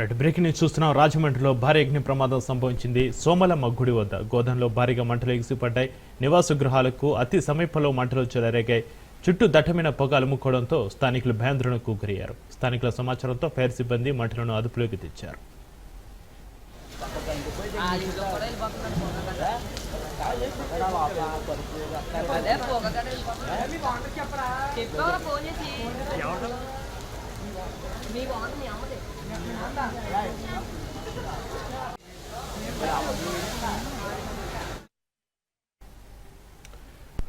Right. Breaking news చూస్తున్నాం. రాజమండ్రిలో భారీ అగ్ని ప్రమాదం సంభవించింది. సోమలమ్మ గుడి వద్ద గోధంలో భారీగా మంటలు ఎగిసిపడ్డాయి. నివాస గృహాలకు అతి సమీపంలో మంటలు చెలరేగాయి. చుట్టూ దట్టమైన పొగ అలుముకోవడంతో స్థానికులు భయాందోళనకు గురయ్యారు స్థానికుల సమాచారంతో ఫైర్ సిబ్బంది మంటలను అదుపులోకి తెచ్చారు. మీ బాగుంది మీ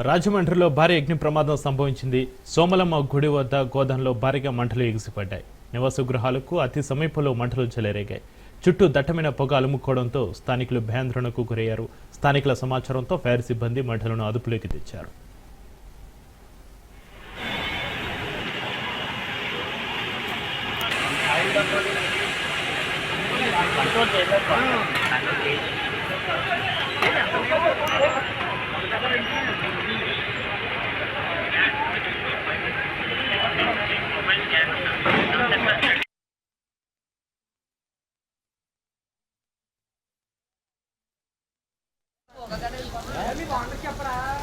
రాజమండ్రిలో భారీ అగ్ని ప్రమాదం సంభవించింది. సోమలమ్మ గుడి వద్ద గోధంలో భారీగా మంటలు ఎగిసిపడ్డాయి. నివాస గృహాలకు అతి సమీపంలో మంటలు చెలరేగాయి. చుట్టూ దట్టమైన పొగ అలుముకోవడంతో స్థానికులు భయాందోళనకు గురయ్యారు. స్థానికుల సమాచారంతో ఫైర్ సిబ్బంది మంటలను అదుపులోకి తెచ్చారు.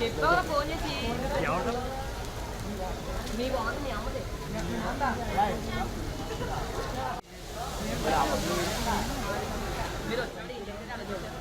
చెప్పావరా ఫోన్ చేసి మీ బాగుంది మీ అమ్మది మీరు